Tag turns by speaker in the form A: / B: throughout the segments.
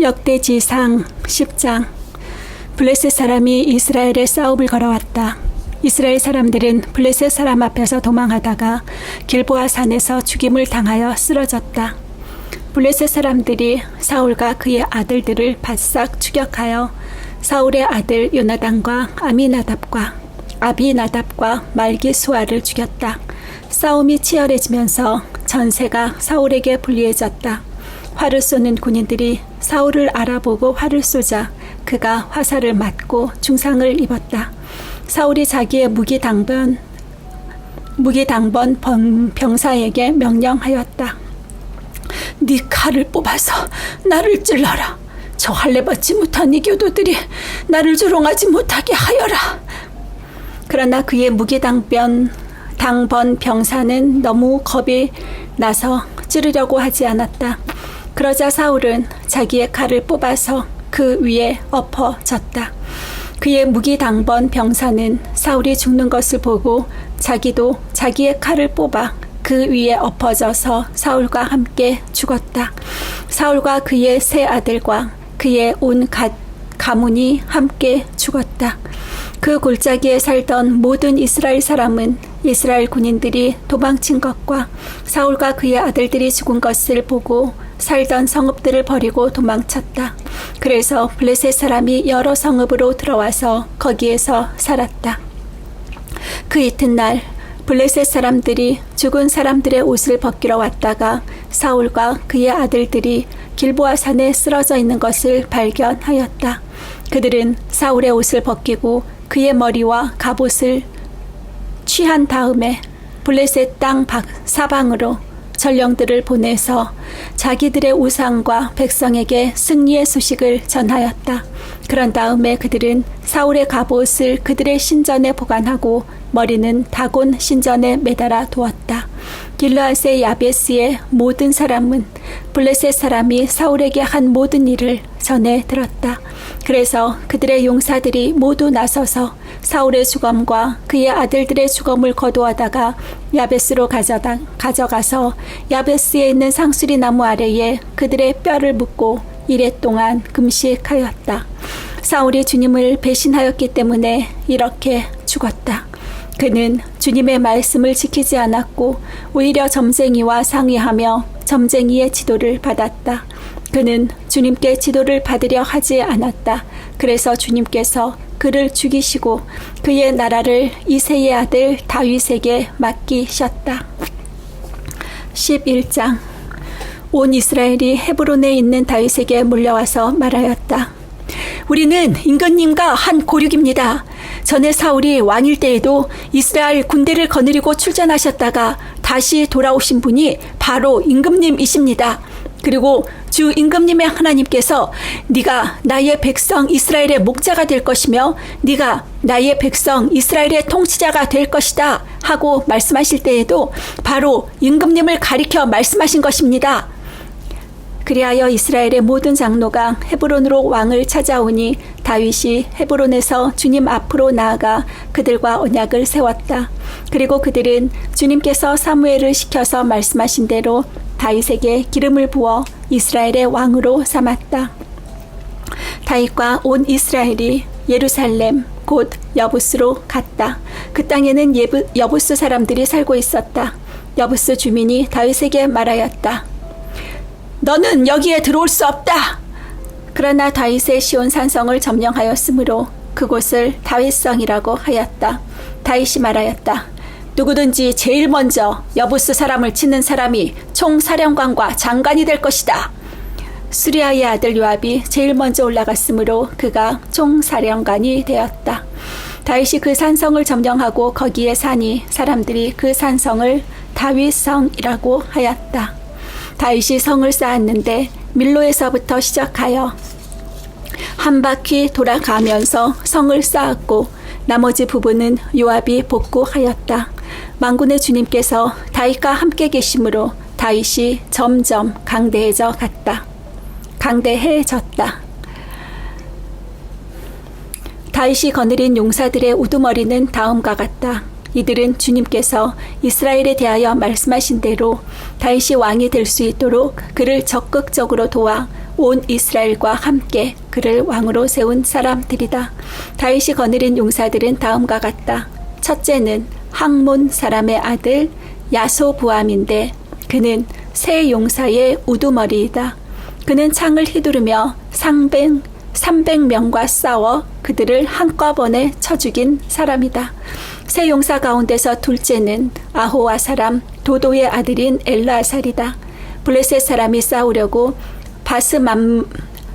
A: 역대지상 10장 블레셋 사람이 이스라엘에 싸움을 걸어왔다. 이스라엘 사람들은 블레셋 사람 앞에서 도망하다가 길보아 산에서 죽임을 당하여 쓰러졌다. 블레셋 사람들이 사울과 그의 아들들을 바싹 추격하여 사울의 아들 요나단과 아미나답과 아비나답과 말기수아를 죽였다. 싸움이 치열해지면서 전세가 사울에게 불리해졌다. 활을 쏘는 군인들이 사울을 알아보고 활을 쏘자 그가 화살을 맞고 중상을 입었다. 사울이 자기의 무기 당번 무기 당번 병사에게 명령하였다. 네 칼을 뽑아서 나를 찔러라. 저 할례 받지 못한 이 교도들이 나를 조롱하지 못하게 하여라. 그러나 그의 무기 당변 당번 병사는 너무 겁이 나서 찌르려고 하지 않았다. 그러자 사울은 자기의 칼을 뽑아서 그 위에 엎어졌다. 그의 무기 당번 병사는 사울이 죽는 것을 보고 자기도 자기의 칼을 뽑아 그 위에 엎어져서 사울과 함께 죽었다. 사울과 그의 세 아들과 그의 온 가, 가문이 함께 죽었다. 그 골짜기에 살던 모든 이스라엘 사람은 이스라엘 군인들이 도망친 것과 사울과 그의 아들들이 죽은 것을 보고 살던 성읍들을 버리고 도망쳤다. 그래서 블레셋 사람이 여러 성읍으로 들어와서 거기에서 살았다. 그 이튿날 블레셋 사람들이 죽은 사람들의 옷을 벗기러 왔다가 사울과 그의 아들들이 길보아 산에 쓰러져 있는 것을 발견하였다. 그들은 사울의 옷을 벗기고 그의 머리와 갑옷을 취한 다음에 블레셋 땅 사방으로 전령들을 보내서 자기들의 우상과 백성에게 승리의 소식을 전하였다. 그런 다음에 그들은 사울의 갑옷을 그들의 신전에 보관하고 머리는 다곤 신전에 매달아 두었다. 길르앗의 야베스의 모든 사람은 블레셋 사람이 사울에게 한 모든 일을 전해 들었다. 그래서 그들의 용사들이 모두 나서서 사울의 주검과 그의 아들들의 주검을 거두어다가 야베스로 가져다, 가져가서 야베스에 있는 상수리 나무 아래에 그들의 뼈를 묻고 이래 동안 금식하였다. 사울이 주님을 배신하였기 때문에 이렇게 죽었다. 그는 주님의 말씀을 지키지 않았고 오히려 점쟁이와 상의하며 점쟁이의 지도를 받았다. 그는 주님께 지도를 받으려 하지 않았다. 그래서 주님께서 그를 죽이시고 그의 나라를 이세의 아들 다윗에게 맡기셨다. 11장 온 이스라엘이 헤브론에 있는 다윗에게 몰려와서 말하였다. 우리는 임금님과 한 고륙입니다. 전에 사울이 왕일 때에도 이스라엘 군대를 거느리고 출전하셨다가 다시 돌아오신 분이 바로 임금님이십니다. 그리고 주 임금님의 하나님께서 네가 나의 백성 이스라엘의 목자가 될 것이며 네가 나의 백성 이스라엘의 통치자가 될 것이다 하고 말씀하실 때에도 바로 임금님을 가리켜 말씀하신 것입니다. 그리하여 이스라엘의 모든 장로가 헤브론으로 왕을 찾아오니 다윗이 헤브론에서 주님 앞으로 나아가 그들과 언약을 세웠다. 그리고 그들은 주님께서 사무엘을 시켜서 말씀하신 대로 다윗에게 기름을 부어 이스라엘의 왕으로 삼았다. 다윗과 온 이스라엘이 예루살렘 곧 여부스로 갔다. 그 땅에는 예부, 여부스 사람들이 살고 있었다. 여부스 주민이 다윗에게 말하였다. 너는 여기에 들어올 수 없다. 그러나 다윗의 시온 산성을 점령하였으므로 그곳을 다윗성이라고 하였다. 다윗이 말하였다. 누구든지 제일 먼저 여부스 사람을 치는 사람이 총사령관과 장관이 될 것이다. 수리아의 아들 요압이 제일 먼저 올라갔으므로 그가 총사령관이 되었다. 다윗이 그 산성을 점령하고 거기에 사니 사람들이 그 산성을 다윗성이라고 하였다. 다윗이 성을 쌓았는데 밀로에서부터 시작하여 한 바퀴 돌아가면서 성을 쌓았고 나머지 부분은 요압이 복구하였다. 망군의 주님께서 다윗과 함께 계심으로 다윗이 점점 강대해져 갔다. 강대해졌다. 다윗이 거느린 용사들의 우두머리는 다음과 같다. 이들은 주님께서 이스라엘에 대하여 말씀하신 대로 다윗이 왕이 될 수 있도록 그를 적극적으로 도와 온 이스라엘과 함께 그를 왕으로 세운 사람들이다. 다윗이 거느린 용사들은 다음과 같다. 첫째는 항몬 사람의 아들 야소부암인데 그는 새 용사의 우두머리이다. 그는 창을 휘두르며 상백 300명과 싸워 그들을 한꺼번에 쳐 죽인 사람이다. 세 용사 가운데서 둘째는 아호와 사람 도도의 아들인 엘라살이다. 블레셋 사람이 싸우려고 바스맘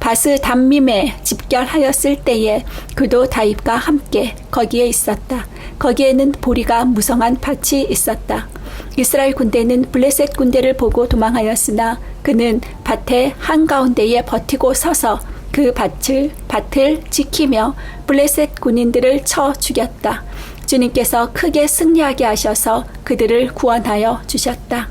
A: 바스 담밈에 집결하였을 때에 그도 다윗과 함께 거기에 있었다. 거기에는 보리가 무성한 밭이 있었다. 이스라엘 군대는 블레셋 군대를 보고 도망하였으나 그는 밭의 한가운데에 버티고 서서 그 밭을 밭을 지키며 블레셋 군인들을 쳐 죽였다. 주님께서 크게 승리하게 하셔서 그들을 구원하여 주셨다.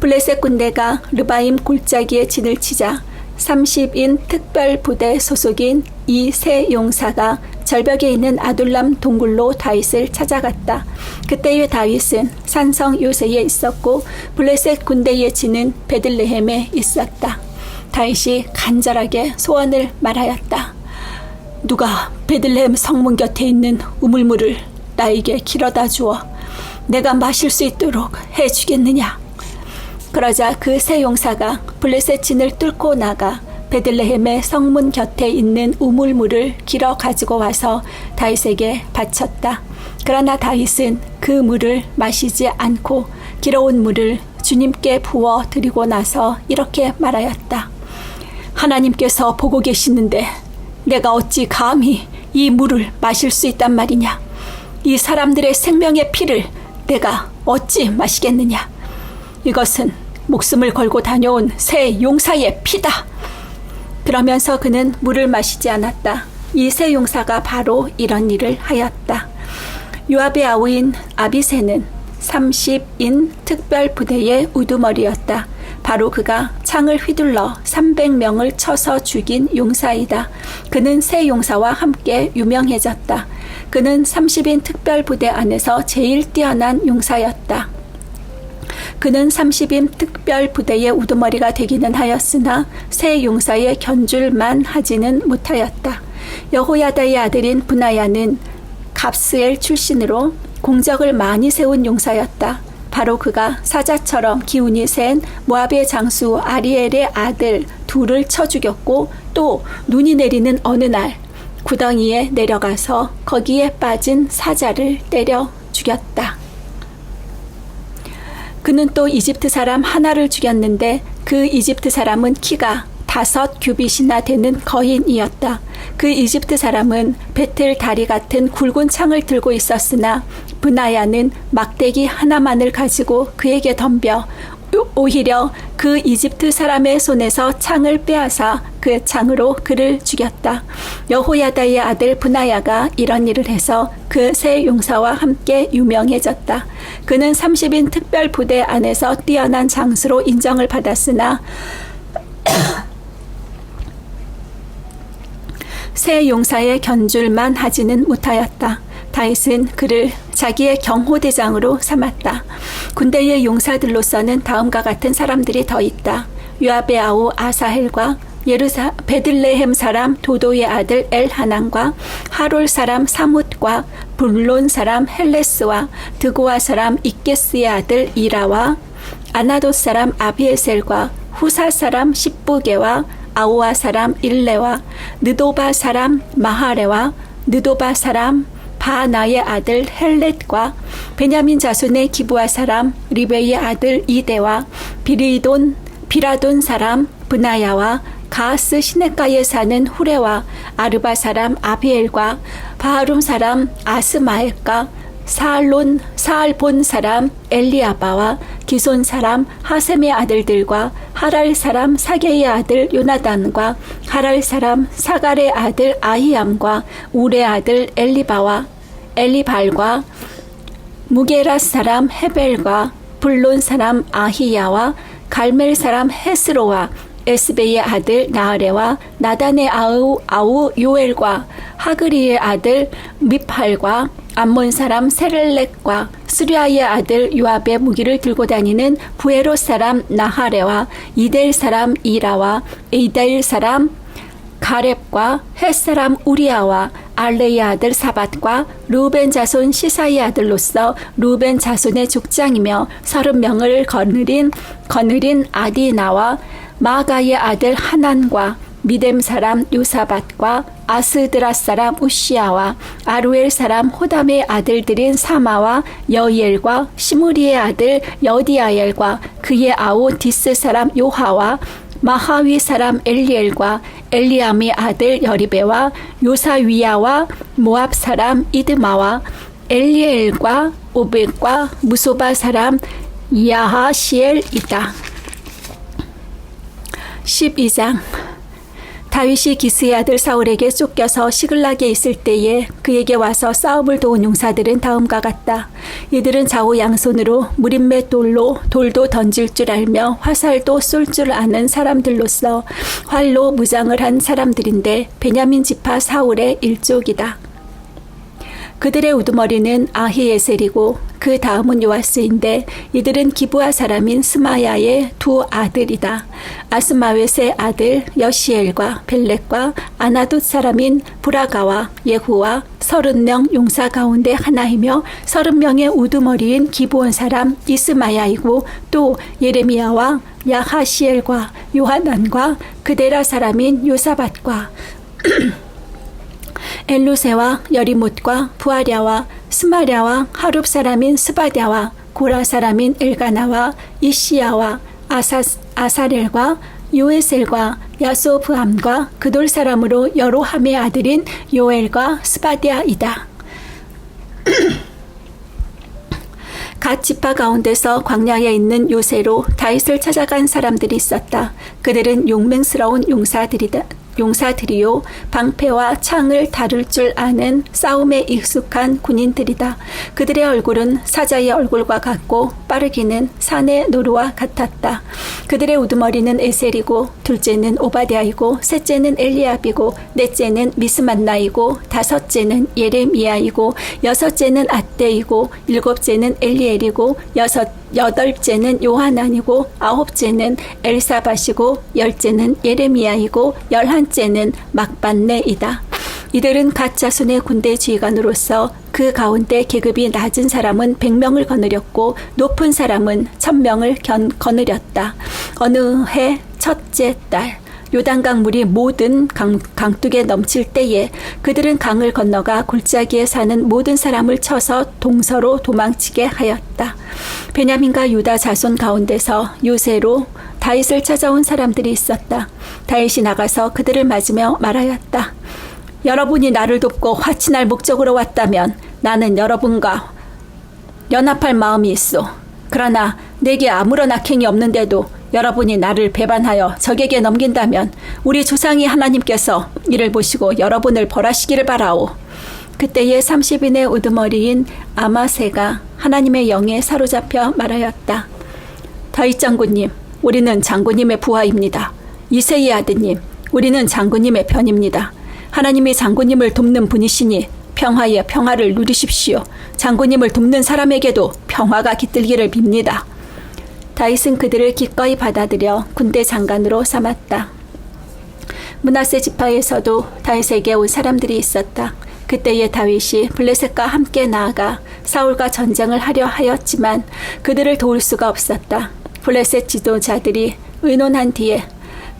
A: 블레셋 군대가 르바임 골짜기에 진을 치자 30인 특별 부대 소속인 이 세 용사가 절벽에 있는 아둘람 동굴로 다윗을 찾아갔다. 그때의 다윗은 산성 요새에 있었고 블레셋 군대의 진은 베들레헴에 있었다. 다윗이 간절하게 소원을 말하였다. 누가 베들레헴 성문 곁에 있는 우물물을 나에게 길어다 주어 내가 마실 수 있도록 해 주겠느냐? 그러자 그 세 용사가 블레셋 진을 뚫고 나가 베들레헴의 성문 곁에 있는 우물물을 길어 가지고 와서 다윗에게 바쳤다. 그러나 다윗은 그 물을 마시지 않고 길어온 물을 주님께 부어 드리고 나서 이렇게 말하였다. 하나님께서 보고 계시는데 내가 어찌 감히 이 물을 마실 수 있단 말이냐? 이 사람들의 생명의 피를 내가 어찌 마시겠느냐? 이것은 목숨을 걸고 다녀온 새 용사의 피다. 그러면서 그는 물을 마시지 않았다. 이 새 용사가 바로 이런 일을 하였다. 요압의 아우인 아비세는 30인 특별 부대의 우두머리였다. 바로 그가 창을 휘둘러 300명을 쳐서 죽인 용사이다. 그는 새 용사와 함께 유명해졌다. 그는 30인 특별 부대 안에서 제일 뛰어난 용사였다. 그는 30인 특별 부대의 우두머리가 되기는 하였으나 새 용사의 견줄만 하지는 못하였다. 여호야다의 아들인 분하야는 갑스엘 출신으로 공적을 많이 세운 용사였다. 바로 그가 사자처럼 기운이 센 모압의 장수 아리엘의 아들 둘을 쳐 죽였고 또 눈이 내리는 어느 날 구덩이에 내려가서 거기에 빠진 사자를 때려 죽였다. 그는 또 이집트 사람 하나를 죽였는데 그 이집트 사람은 키가 다섯 규빗이나 되는 거인이었다. 그 이집트 사람은 베틀 다리 같은 굵은 창을 들고 있었으나 브나야는 막대기 하나만을 가지고 그에게 덤벼 오히려 그 이집트 사람의 손에서 창을 빼앗아 그 창으로 그를 죽였다. 여호야다의 아들 분하야가 이런 일을 해서 그 세 용사와 함께 유명해졌다. 그는 30인 특별 부대 안에서 뛰어난 장수로 인정을 받았으나 새 용사의 견줄만 하지는 못하였다. 다윗은 그를 자기의 경호대장으로 삼았다. 군대의 용사들로서는 다음과 같은 사람들이 더 있다. 요압의 아우 아사헬과 예루사 베들레헴 사람 도도의 아들 엘하난과 하롤 사람 사뭇과 불론 사람 헬레스와 드고아 사람 이게스의 아들 이라와 아나도 사람 아비에셀과 후사 사람 십부게와 아우아 사람 일레와 느도바 사람 마하레와 느도바 사람 바나의 아들 헬렛과 베냐민 자손의 기부아 사람 리베의 아들 이데와 비리돈 비라돈 사람 브나야와 가스 시내가에 사는 후레와 아르바 사람 아비엘과 바하룸 사람 아스마엘과 사알론 사알 본 사람 엘리아바와 기손 사람 하셈의 아들들과 하랄 사람 사게의 아들 요나단과 하랄 사람 사갈의 아들 아히암과 우레 아들 엘리바와 엘리발과 무게라 사람 헤벨과 불론 사람 아히야와 갈멜 사람 헤스로와 에스베의 아들 나아레와 나단의 아우 아우 요엘과 하그리의 아들 미팔과 암몬 사람 세렐렉과 스리아의 아들 요압의 무기를 들고 다니는 부에롯 사람 나하레와 이델 사람 이라와 에이델 사람 가렙과 헷 사람 우리아와 알레의 아들 사밧과 루벤 자손 시사의 아들로서 루벤 자손의 족장이며 서른 명을 거느린 거느린 아디나와 마가의 아들 하난과 미뎀 사람 유사밧과 아스드라 사람 우시아와 아루엘 사람 호담의 아들들인 사마와 여이엘과 시무리의 아들 여디아엘과 그의 아우 디스 사람 요하와 마하위 사람 엘리엘과 엘리암의 아들 여리베와 요사위야와 모압 사람 이드마와 엘리엘과 오벳과 무소바 사람 야하시엘이다. 12장 다윗이 기스의 아들 사울에게 쫓겨서 시글락에 있을 때에 그에게 와서 싸움을 도운 용사들은 다음과 같다. 이들은 좌우 양손으로 무림매 돌로 돌도 던질 줄 알며 화살도 쏠 줄 아는 사람들로서 활로 무장을 한 사람들인데 베냐민 지파 사울의 일족이다. 그들의 우두머리는 아히에셀이고 그 다음은 요아스인데 이들은 기부아 사람인 스마야의 두 아들이다. 아스마웻의 아들 여시엘과 벨렉과 아나돗 사람인 브라가와 예후와 서른 명 용사 가운데 하나이며 서른 명의 우두머리인 기부온 사람 이스마야이고 또 예레미야와 야하시엘과 요하난과 그데라 사람인 요사밭과 엘루세와 여리못과 부아랴와 스마랴와 하룹 사람인 스바랴와 고라 사람인 엘가나와 이시야와 아사, 아사렐과 요에셀과 야소브함과 그돌 사람으로 여로함의 아들인 요엘과 스바디아이다. 갓 지파 가운데서 광야에 있는 요새로 다윗을 찾아간 사람들이 있었다. 그들은 용맹스러운 용사들이다. 용사들이요 방패와 창을 다룰 줄 아는 싸움에 익숙한 군인들이다. 그들의 얼굴은 사자의 얼굴과 같고 빠르기는 산의 노루와 같았다. 그들의 우두머리는 에셀이고 둘째는 오바댜이고 셋째는 엘리압이고 넷째는 미스만나이고 다섯째는 예레미야이고 여섯째는 아떼이고 일곱째는 엘리엘이고 여섯 여덟째는 요하난이고 아홉째는 엘사바시고 열째는 예레미야이고 열한째는 막반네이다. 이들은 가짜순의 군대 지휘관으로서 그 가운데 계급이 낮은 사람은 백명을 거느렸고 높은 사람은 천명을 거느렸다. 어느 해 첫째 달 요단강 물이 모든 강, 강둑에 넘칠 때에 그들은 강을 건너가 골짜기에 사는 모든 사람을 쳐서 동서로 도망치게 하였다. 베냐민과 유다 자손 가운데서 요새로 다윗을 찾아온 사람들이 있었다. 다윗이 나가서 그들을 맞으며 말하였다. 여러분이 나를 돕고 화친할 목적으로 왔다면 나는 여러분과 연합할 마음이 있어. 그러나 내게 아무런 악행이 없는데도 여러분이 나를 배반하여 적에게 넘긴다면 우리 조상이 하나님께서 이를 보시고 여러분을 벌하시기를 바라오. 그때의 30인의 우두머리인 아마세가 하나님의 영에 사로잡혀 말하였다. 다윗 장군님, 우리는 장군님의 부하입니다. 이세의 아드님, 우리는 장군님의 편입니다. 하나님이 장군님을 돕는 분이시니 평화의 평화를 누리십시오. 장군님을 돕는 사람에게도 평화가 깃들기를 빕니다. 다윗은 그들을 기꺼이 받아들여 군대 장관으로 삼았다. 문하세 지파에서도 다윗에게 온 사람들이 있었다. 그때의 다윗이 블레셋과 함께 나아가 사울과 전쟁을 하려 하였지만 그들을 도울 수가 없었다. 블레셋 지도자들이 의논한 뒤에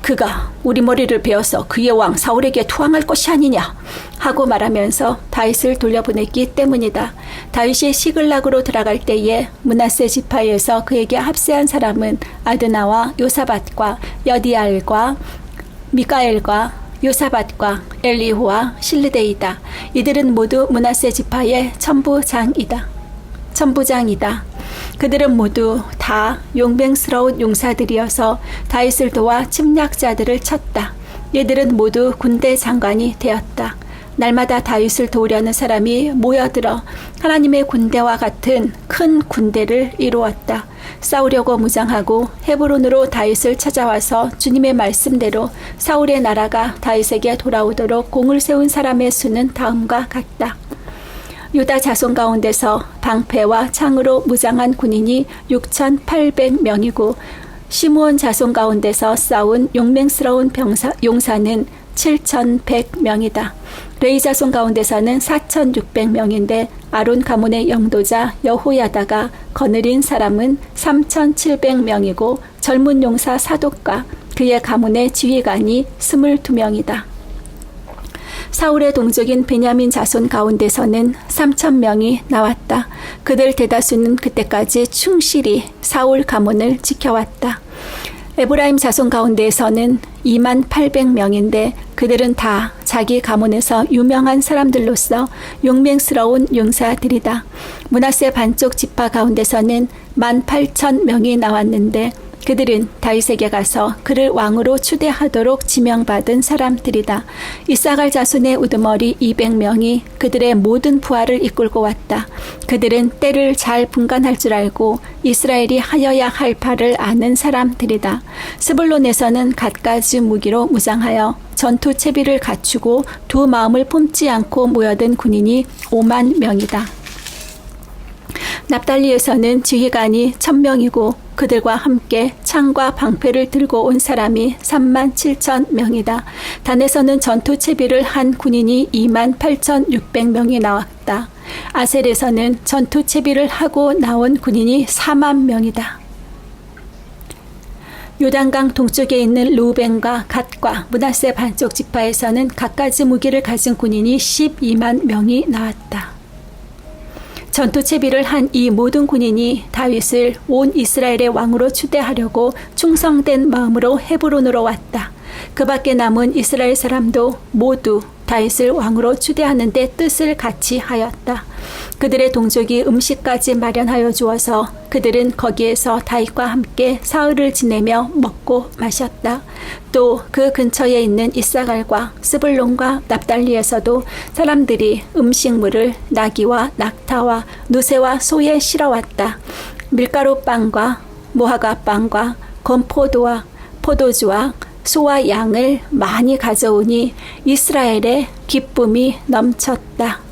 A: 그가 우리 머리를 베어서 그의 왕 사울에게 투항할 것이 아니냐 하고 말하면서 다윗을 돌려보냈기 때문이다. 다윗이 시글락으로 들어갈 때에 문하세 지파에서 그에게 합세한 사람은 아드나와 요사밭과 여디알과 미가엘과 요사밭과 엘리후와 실르데이다. 이들은 모두 문하세 지파의 천부장이다. 천부장이다. 그들은 모두 다 용맹스러운 용사들이어서 다윗을 도와 침략자들을 쳤다. 이들은 모두 군대 장관이 되었다. 날마다 다윗을 도우려는 사람이 모여들어 하나님의 군대와 같은 큰 군대를 이루었다. 싸우려고 무장하고 헤브론으로 다윗을 찾아와서 주님의 말씀대로 사울의 나라가 다윗에게 돌아오도록 공을 세운 사람의 수는 다음과 같다. 유다 자손 가운데서 방패와 창으로 무장한 군인이 6,800명이고 시므온 자손 가운데서 싸운 용맹스러운 병사, 용사는 7,100명이다. 레이 자손 가운데서는 4,600명인데 아론 가문의 영도자 여호야다가 거느린 사람은 3,700명이고 젊은 용사 사독과 그의 가문의 지휘관이 22명이다. 사울의 동족인 베냐민 자손 가운데서는 3천 명이 나왔다. 그들 대다수는 그때까지 충실히 사울 가문을 지켜왔다. 에브라임 자손 가운데에서는 2만 800명인데 그들은 다 자기 가문에서 유명한 사람들로서 용맹스러운 용사들이다. 문하세 반쪽 지파 가운데서는 1만 8천 명이 나왔는데 그들은 다윗에게 가서 그를 왕으로 추대하도록 지명받은 사람들이다. 이사갈 자손의 우두머리 200명이 그들의 모든 부하를 이끌고 왔다. 그들은 때를 잘 분간할 줄 알고 이스라엘이 하여야 할 바를 아는 사람들이다. 스불론에서는 갖가지 무기로 무장하여 전투 채비를 갖추고 두 마음을 품지 않고 모여든 군인이 5만 명이다. 납달리에서는 지휘관이 천명이고 그들과 함께 창과 방패를 들고 온 사람이 3만 7천 명이다. 단에서는 전투 채비를 한 군인이 2만 8천 6백 명이 나왔다. 아셀에서는 전투 채비를 하고 나온 군인이 4만 명이다. 요단강 동쪽에 있는 루벤과 갓과 문하세 반쪽 지파에서는 갖가지 무기를 가진 군인이 12만 명이 나왔다. 전투 채비를 한 이 모든 군인이 다윗을 온 이스라엘의 왕으로 추대하려고 충성된 마음으로 헤브론으로 왔다. 그 밖에 남은 이스라엘 사람도 모두 다윗을 왕으로 추대하는데 뜻을 같이 하였다. 그들의 동족이 음식까지 마련하여 주어서 그들은 거기에서 다윗과 함께 사흘을 지내며 먹고 마셨다. 또 그 근처에 있는 이사갈과 스불론과 납달리에서도 사람들이 음식물을 나귀와 낙타와 누새와 소에 실어왔다. 밀가루 빵과 모하가 빵과 건포도와 포도주와 소와 양을 많이 가져오니 이스라엘의 기쁨이 넘쳤다.